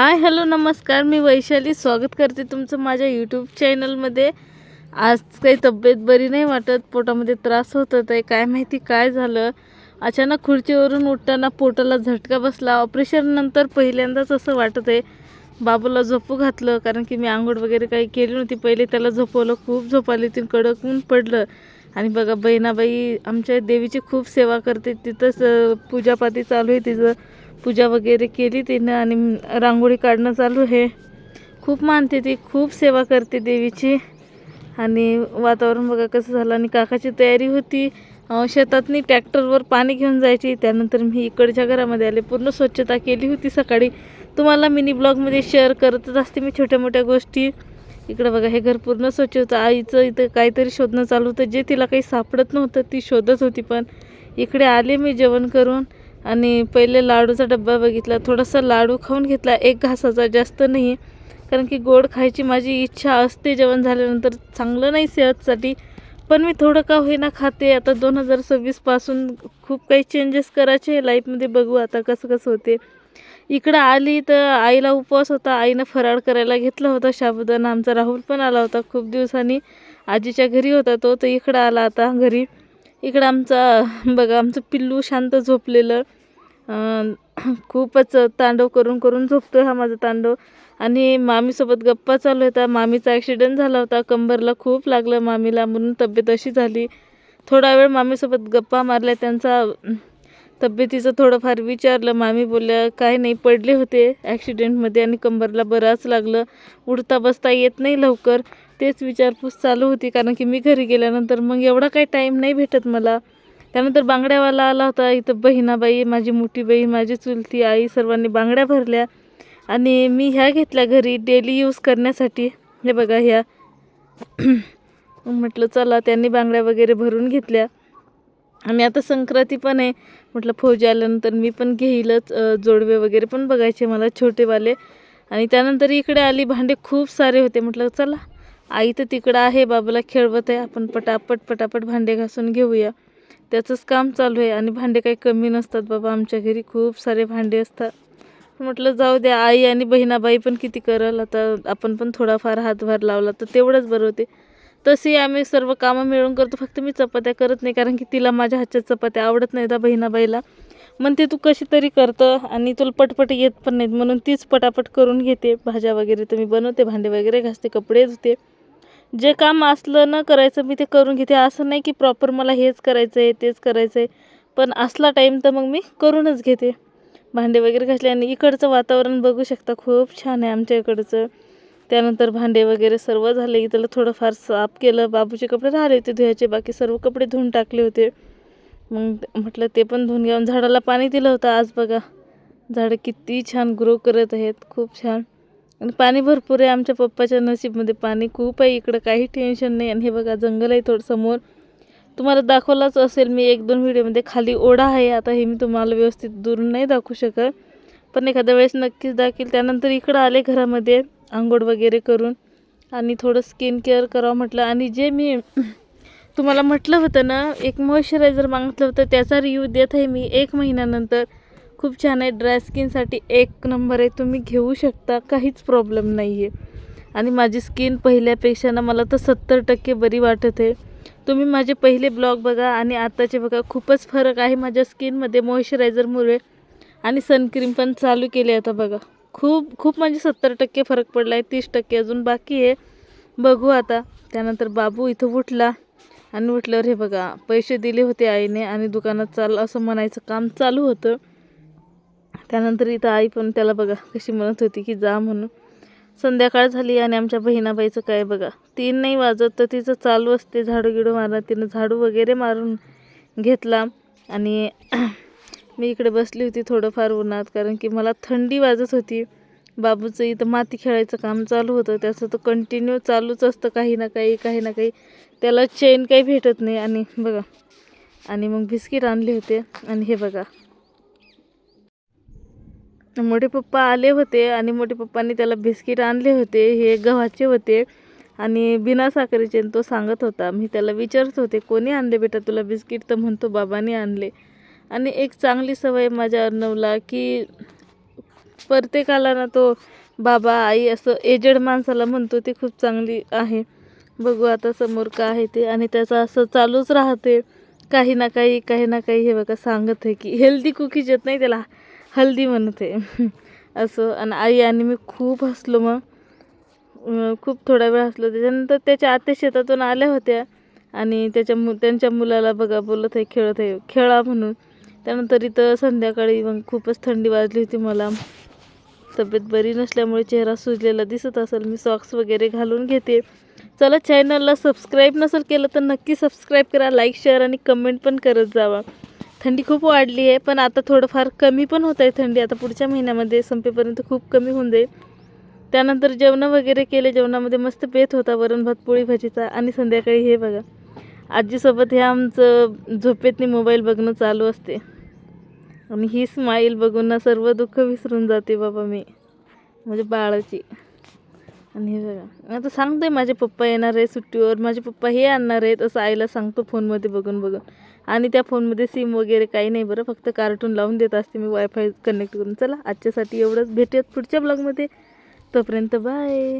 Hi hello नमस्कार. मी वैशाली स्वागत करते तुमचं माझ्या यूट्यूब चॅनलमध्ये आज काही तब्येत बरी नाही वाटत पोटामध्ये त्रास होत आहे काय माहिती काय झालं. अचानक खुर्चीवरून उठताना पोटाला झटका बसला. ऑपरेशननंतर पहिल्यांदाच असं वाटत आहे बाबूला झोपू घातलं कारण की मी आंघोळ वगैरे काही केली नव्हती. पहिले त्याला झोपवलं खूप झोप आली ती कडक ऊन पडलं. आणि बघा बहिणाबाई आमच्या देवीची खूप सेवा करते तिथंच पूजापाती चालू आहे तिचं. पूजा वगैरे केली तिनं आणि रांगोळी काढणं चालू आहे. खूप मानते ती खूप सेवा करते देवीची. आणि वातावरण बघा कसं झालं. आणि काकाची तयारी होती. शेतातनी ट्रॅक्टरवर पाणी घेऊन जायची. त्यानंतर मी इकडच्या घरामध्ये आले. पूर्ण स्वच्छता केली होती सकाळी. तुम्हाला मिनी ब्लॉगमध्ये शेअर करतच असते मी छोट्या मोठ्या गोष्टी. इकडं बघा हे घर पूर्ण स्वच्छ होतं. आईचं इथं काहीतरी शोधणं चालू होतं. जे तिला काही सापडत नव्हतं ती शोधत होती पण. इकडे आले मी जेवण करून. आणि पहिले लाडूचा डब्बा बघितला थोडासा लाडू खाऊन घेतला. एक घासाचा जास्त नाही कारण की गोड खायची माझी इच्छा असते जेवण झाल्यानंतर. चांगलं नाही सेहतसाठी पण मी थोडं का होईना खाते. आता दोन हजार सव्वीसपासून खूप काही चेंजेस करायचे आहे लाईफमध्ये बघू आता कसं कसं होते. इकडं आली तर आईला उपवास होता. आईनं फराळ करायला घेतला होता. शाबुदाना आमचा राहुल पण आला होता खूप दिवसांनी. आजीच्या घरी होता तो तर इकडं आला आता घरी. इकडं आमचा बघा आमचं पिल्लू शांत झोपलेलं. खूपच तांडव करून करून झोपतो हा माझा तांडव. आणि मामीसोबत गप्पा चालू होता मामीचा ॲक्सिडेंट झाला होता. कंबरला खूप लागलं मामीला म्हणून तब्येत अशी झाली. थोडा वेळ मामीसोबत गप्पा मारल्या. त्यांचा तब्येतीचं थोडंफार विचारलं मामी बोलल्या काय नाही पडले होते ॲक्सिडेंटमध्ये आणि कंबरला बराच लागलं. उडता बसता येत नाही लवकर. तेच विचारपूस चालू होती कारण की मी घरी गेल्यानंतर मग एवढा काही टाईम नाही भेटत मला. त्यानंतर बांगड्यावाला आला होता इथं बहिणाबाई माझी मोठी बहीण माझी चुलती आई सर्वांनी बांगड्या भरल्या. आणि मी ह्या घेतल्या घरी डेली यूज करण्यासाठी. हे बघा ह्या. म्हटलं चला त्यांनी बांगड्या वगैरे भरून घेतल्या. आणि आता संक्रांती पण आहे. म्हटलं फौजी आल्यानंतर मी पण घेईलच जोडवे वगैरे पण बघायचे मला छोटेवाले. आणि त्यानंतर इकडे आली भांडे खूप सारे होते. म्हटलं चला आई तर तिकडं आहे बाबाला खेळवत आहे. आपण पटापट पटापट भांडे घासून घेऊया. त्याचंच काम चालू आहे आणि भांडे काही कमी नसतात बाबा. आमच्या घरी खूप सारे भांडे असतात. म्हटलं जाऊ द्या आई आणि बहिणाबाई पण किती करल. आता आपण पण थोडाफार हातभार लावला तर तेवढंच बरं होते. तसे आम्ही सर्व कामं मिळून करतो. फक्त मी चपात्या करत नाही कारण की तिला माझ्या हातच्या चपात्या आवडत नाही त्या बहिणाबाईला. म्हणते तू कशी तरी करतं आणि तुला पटपट येत पण नाहीत म्हणून तीच पटापट करून घेते. भाज्या वगैरे तर मी बनवते भांडे वगैरे घासते कपडे धुते. जे काम असलं न करायचं मी ते करून घेते. असं नाही की प्रॉपर मला हेच करायचं आहे तेच करायचं आहे पण असला टाईम तर मग मी करूनच घेते. भांडे वगैरे घासले आणि इकडचं वातावरण बघू शकता. खूप छान आहे आमच्या इकडचं. त्यानंतर भांडे वगैरे सर्व झाले त्याला थोडंफार साफ केलं. बाबूचे कपडे राहिले होते धुवायचे बाकी सर्व कपडे धुवून टाकले होते. मग म्हटलं ते पण धुवून घ्या झाडाला पाणी दिलं होतं आज बघा. झाडं किती छान ग्रो करत आहेत खूप छान. आणि पाणी भरपूर आहे आमच्या पप्पाच्या नशीबमध्ये. पाणी खूप आहे इकडं काही टेन्शन नाही. आणि हे बघा जंगल आहे थोडं समोर. तुम्हाला दाखवलाच असेल मी एक दोन व्हिडिओमध्ये खाली ओढा आहे. आता हे मी तुम्हाला व्यवस्थित दूर नाही दाखवू शकत. पण एखाद्या वेळेस नक्कीच दाखील त्यानंतर इकडं आले घरामध्ये. आंघोळ वगैरे करून आणि थोडं स्किन केअर करावं म्हटलं. आणि जे मी तुम्हाला म्हटलं होतं ना एक मॉइश्चरायझर मागितलं होतं त्याचा रिव्ह्यू देत आहे मी एक महिन्यानंतर. खूप छान आहे ड्राय स्किनसाठी एक नंबर आहे तुम्ही घेऊ शकता काहीच प्रॉब्लेम नाही आहे आणि माझी स्किन पहिल्यापेक्षा ना मला तर सत्तर टक्के बरी वाटत आहे. तुम्ही माझे पहिले ब्लॉग बघा आणि आताचे बघा खूपच फरक आहे माझ्या स्किनमध्ये मॉइश्चरायझरमुळे आणि सनक्रीम पण चालू केली आता बघा. खूप खूप म्हणजे सत्तर टक्के फरक पडला आहे तीस टक्के अजून बाकी आहे. बघू आता. त्यानंतर बाबू इथं उठला आणि उठल्यावर हे बघा पैसे दिले होते आईने आणि दुकानात चाल असं म्हणायचं काम चालू होतं. त्यानंतर इथं आई पण त्याला बघा कशी म्हणत होती की जा म्हणून. संध्याकाळ झाली आणि आमच्या बहिणाबाईचं काय बघा तीन नाही वाजत तर तिचं चालू असते. झाडू गिडू मारा तिनं झाडू वगैरे मारून घेतला आणि मी इकडे बसली होती थोडंफार उन्हात कारण की मला थंडी वाजत होती. बाबूचं इथं माती खेळायचं काम चालू होतं. त्याचं तर कंटिन्यू चालूच असतं काही ना काही काही ना काही. त्याला चेन काही भेटत नाही. आणि बघा आणि मग बिस्किट आणले होते. आणि हे बघा. मोठे पप्पा आले होते आणि मोठे पप्पांनी त्याला बिस्किट आणले होते. हे गव्हाचे होते. आणि बिना साखरेचे तो सांगत होता. मी त्याला विचारत होते कोणी आणले बेटा तुला बिस्किट? तर म्हणतो बाबांनी आणले. आणि एक चांगली सवय माझ्या अर्णवला की प्रत्येकाला ना तो बाबा आई असं एजेड माणसाला म्हणतो ती खूप चांगली आहे. बघू आता समोर का आहे ते. आणि त्याचं असं चालूच राहते. काही ना काही काही ना काही हे बघा सांगत आहे की हेल्दी कुकीज येत नाही त्याला. हल्दी म्हणत. आहे असं. आणि आई आणि मी खूप हसलो मग. खूप थोडा वेळ हसलो. त्याच्यानंतर त्याच्या आत्या शेतातून आल्या होत्या. आणि त्याच्या मु त्यांच्या मुलाला बघा बोलत आहे खेळत आहे. खेळा म्हणून. त्यानंतर इथं संध्याकाळी मग खूपच थंडी वाजली होती मला. तब्येत बरी नसल्यामुळे चेहरा सुजलेला दिसत असेल. मी सॉक्स वगैरे घालून घेते. चला चॅनलला सबस्क्राईब नसेल केलं तर नक्की सबस्क्राईब करा लाईक शेअर आणि कमेंट पण करत जावा. थंडी खूप वाढली आहे पण आता थोडंफार कमी पण होत आहे थंडी. आता पुढच्या महिन्यामध्ये संपेपर्यंत खूप कमी होऊन जाईल. त्यानंतर जेवणं वगैरे केले. जेवणामध्ये मस्त बेत होता. वरण भात पोळी भाजीचा आणि संध्याकाळी हे बघा. आजीसोबत हे आमचं झोपेतनी मोबाईल बघणं चालू असते. आणि ही स्माईल बघून ना सर्व दुःख विसरून जाते बाबा मी. म्हणजे बाळाची. आणि हे बघा. आता सांगतोय माझे पप्पा येणार आहे सुट्टीवर. माझे पप्पा हे आणणार आहेत असं आईला सांगतो फोनमध्ये बघून बघून. आणि त्या फोनमध्ये सिम वगैरे काही नाही बरं. फक्त कार्टून लावून देत असते मी वायफाय कनेक्ट करून. चला आजच्यासाठी एवढंच. भेटूयात पुढच्या ब्लॉगमध्ये तोपर्यंत बाय